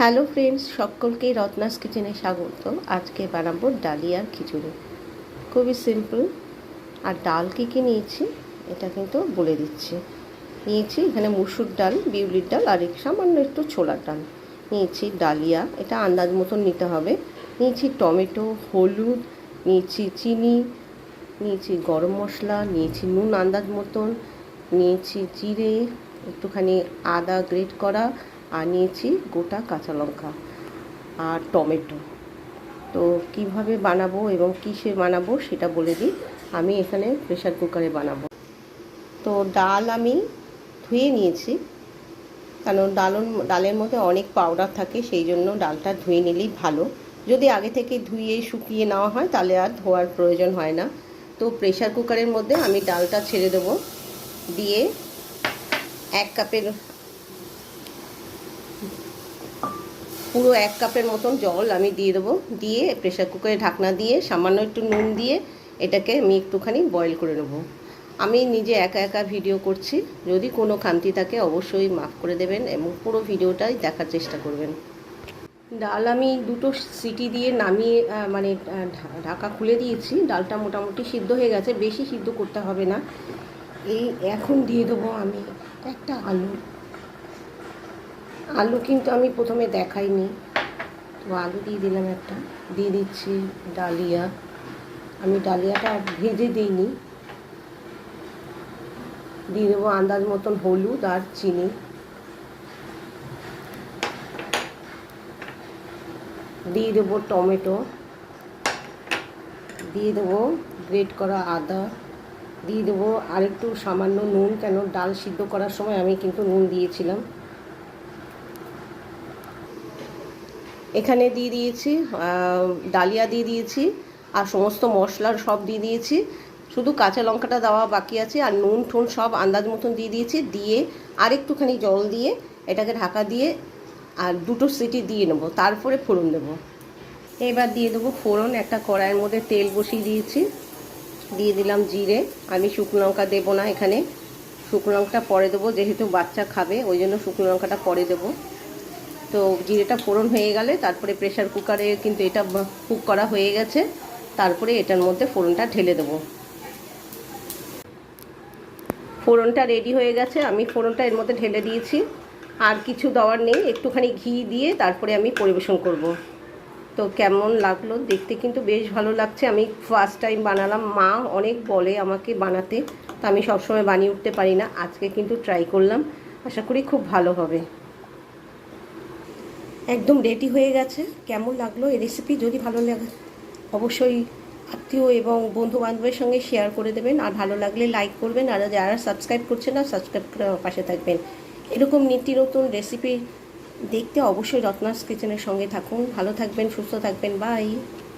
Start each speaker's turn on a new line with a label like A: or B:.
A: Hello friends, সকলকেই রত্নাস কিচেনে স্বাগত আজকে বানাবো ডালিয়ার খিচুড়ি। খুবই সিম্পল। আর ডাল কী কী নিয়েছি, এটা কিন্তু বলে দিচ্ছি। নিয়েছি এখানে মুসুর ডাল, বিউলির ডাল আর সামান্য একটু ছোলার ডাল। নিয়েছি ডালিয়া, এটা আন্দাজ মতন নিতে হবে। নিয়েছি টমেটো, হলুদ, নিয়েছি চিনি, নিয়েছি গরম মশলা, নিয়েছি নুন আন্দাজ মতন, নিয়েছি জিরে, একটুখানি আদা গ্রেট করা আর নিয়েছি গোটা কাঁচা লঙ্কা আর টমেটো। তো কীভাবে বানাবো এবং কিসে বানাবো সেটা বলে দিই। আমি এখানে প্রেশার কুকারে বানাবো। তো ডাল আমি ধুয়ে নিয়েছি। কারণ ডালন, ডালের মধ্যে অনেক পাউডার থাকে, সেই জন্য ডালটা ধুয়ে নিলেই ভালো। যদি আগে থেকে ধুয়ে শুকিয়ে নেওয়া হয়, তাহলে আর ধোয়ার প্রয়োজন হয় না। তো প্রেশার কুকারের মধ্যে আমি ডালটা ছেড়ে দেবো। দিয়ে এক কাপের পুরো এক কাপের মতন জল আমি দিয়ে দেবো। দিয়ে প্রেশার কুকারে ঢাকনা দিয়ে সামান্য একটু নুন দিয়ে এটাকে আমি একটুখানি বয়েল করে নেব। আমি নিজে একা একা ভিডিও করছি। যদি কোনো খামতি থাকে অবশ্যই মাফ করে দেবেন এবং পুরো ভিডিওটাই দেখার চেষ্টা করবেন। ডাল আমি দুটো সিটি দিয়ে নামিয়ে মানে ঢাকা খুলে দিয়েছি। ডালটা মোটামুটি সিদ্ধ হয়ে গেছে। বেশি সিদ্ধ করতে হবে না। এই এখন দিয়ে দেবো আমি একটা আলু। আলু কিন্তু আমি প্রথমে দেখাইনি। তো আলু দিয়ে দিলাম একটা। দিয়ে দিচ্ছি ডালিয়া। আমি ডালিয়াটা ভেজে দিইনি। দিয়ে দেবো আন্দাজ মতন হলুদ আর চিনি। দিয়ে দেবো টমেটো। দিয়ে দেবো গ্রেট করা আদা। দিয়ে দেবো আরেকটু সামান্য নুন, কেন ডাল সিদ্ধ করার সময় আমি কিন্তু নুন দিয়েছিলাম। এখানে দিয়ে দিয়েছি ডালিয়া দিয়ে দিয়েছি, আর সমস্ত মশলার সব দিয়ে দিয়েছি। শুধু কাঁচা লঙ্কাটা দেওয়া বাকি আছে, আর নুন ঠুন সব আন্দাজ মতন দিয়ে দিয়েছি। দিয়ে আর একটুখানি জল দিয়ে এটাকে ঢাকা দিয়ে আর দুটো সিটি দিয়ে নেব, তারপরে ফোড়ন দেবো। এবার দিয়ে দেবো ফোড়ন, একটা কড়াইয়ের মধ্যে তেল বসিয়ে দিয়েছি। দিয়ে দিলাম জিরে, আমি শুকনো লঙ্কা দেবো না এখানে। শুকনো লঙ্কাটা পরে দেবো, যেহেতু বাচ্চা খাবে, ওই জন্য শুকনো লঙ্কাটা পরে দেবো। তো জিরেটা ফোড়ন হয়ে গেলে, তারপরে প্রেশার কুকারে কিন্তু এটা কুক করা হয়ে গেছে, তারপরে এটার মধ্যে ফোড়নটা ঢেলে দেবো। ফোড়নটা রেডি হয়ে গেছে, আমি ফোড়নটা এর মধ্যে ঢেলে দিয়েছি। আর কিছু দেওয়ার নেই, একটুখানি ঘি দিয়ে তারপরে আমি পরিবেশন করব। তো কেমন লাগল দেখতে কিন্তু বেশ ভালো লাগছে। আমি ফার্স্ট টাইম বানালাম, মা অনেক বলে আমাকে বানাতে, তো আমি সবসময় বানিয়ে উঠতে পারি না। আজকে কিন্তু ট্রাই করলাম, আশা করি খুব ভালো হবে। একদম রেডি হয়ে গেছে। কেমন লাগল? এই রেসিপি যদি ভালো লাগে, অবশ্যই আত্মীয় এবং বন্ধু বান্ধবের সঙ্গে শেয়ার করে দেবেন। আর ভালো লাগলে লাইক করবেন। আর যারা সাবস্ক্রাইব করছে না সাবস্ক্রাইব করে আমার পাশে থাকবেন। এরকম নীতি নতুন রেসিপি দেখতে অবশ্যই রত্নাস কিচেনের সঙ্গে থাকুন। ভালো থাকবেন, সুস্থ থাকবেন। বাই